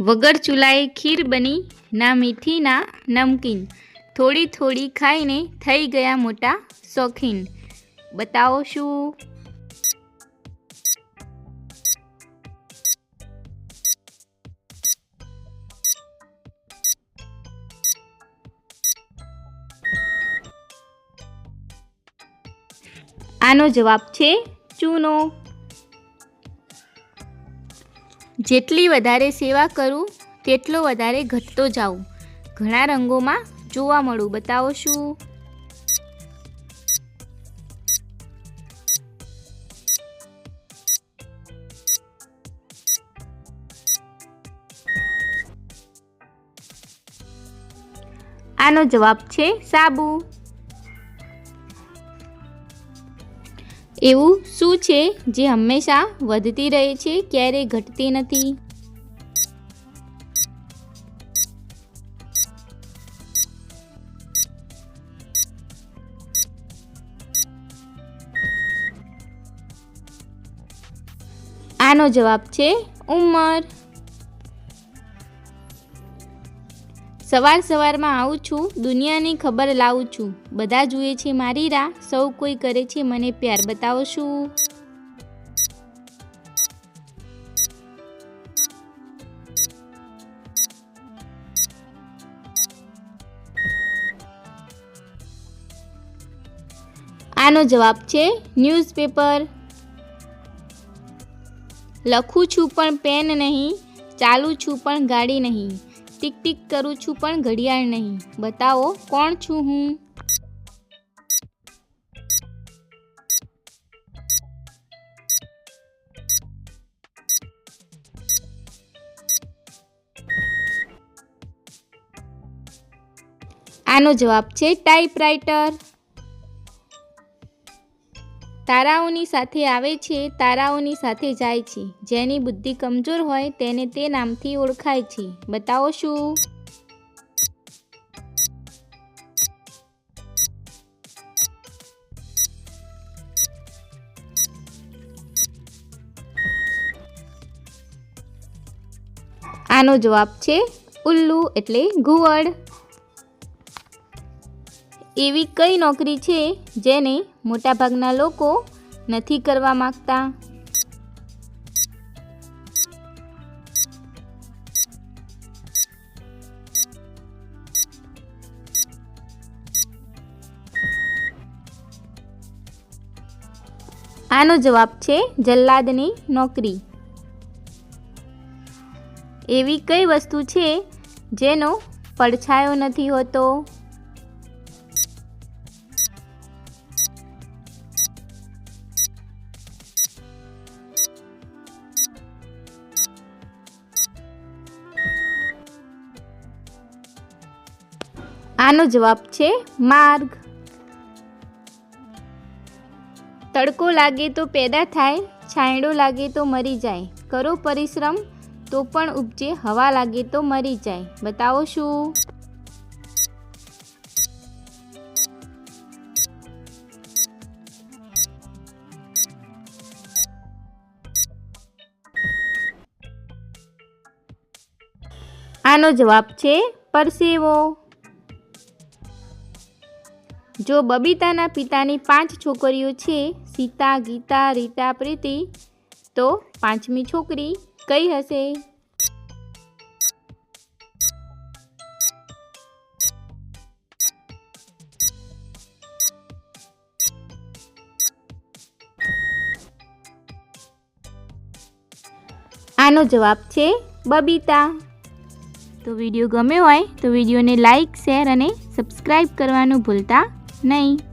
વગર ચૂલાએ ખીર બની, ના મીઠી ના નમકીન. થોડી થોડી ખાઈને થઈ ગયા મોટા શોખીન. બતાવો શું? આનો જવાબ છે ચૂનો. જેટલી વધારે સેવા કરું, તેટલો વધારે ઘટતો જાઉં. ઘણા રંગોમાં જોવા મળું, બતાવો શું? આનો જવાબ છે સાબુ. એવું શું છે જે હંમેશા વધતી રહે છે ક્યારેય ઘટતી નથી? આનો જવાબ છે ઉંમર. સવાર સવારમાં આવું છું, દુનિયાની ખબર લાવું છું. બધા જુએ છે મારી રાહ, સૌ કોઈ કરે છે મને પ્યાર. બતાવો શું? આનો જવાબ છે ન્યૂઝપેપર. લખું છું પણ પેન નહીં, ચાલું છું પણ ગાડી નહીં. ટીક ટીક કરું છું પણ ઘડિયાળ નહીં. બતાવો, કોણ છું હું? આનો જવાબ છે ટાઈપરાઇટર તારાઓની સાથે આવે છે, તારાઓની સાથે જાય છે. જેની બુદ્ધિ કમજોર હોય તેને તે નામથી ઓળખાય છે. બતાવો શું? આનો જવાબ છે ઉલ્લુ એટલે ઘુવડ. એવી કઈ નોકરી છે જેને મોટાભાગના લોકો નથી કરવા માંગતા? આનો જવાબ છે જલ્લાદની નોકરી. એવી કઈ વસ્તુ છે જેનો પડછાયો નથી હોતો? આનો જવાબ છે માર્ગ. તડકો લાગે તો પેદા થાય, છાંયડો લાગે તો મરી જાય. કરો પરિશ્રમ, તો પણ ઉપજે હવા લાગે તો મરી જાય. બતાવો શું? આનો જવાબ છે પરસેવો. જો બબીતાના પિતાની પાંચ છોકરીઓ છે, સીતા, ગીતા, રીતા, પ્રીતિ, તો પાંચમી છોકરી કઈ હશે? આનો જવાબ છે બબીતા. તો વીડિયો ગમ્યો હોય તો વિડીયોને લાઈક, શેર અને સબસ્ક્રાઈબ કરવાનું ભૂલતા નહીં.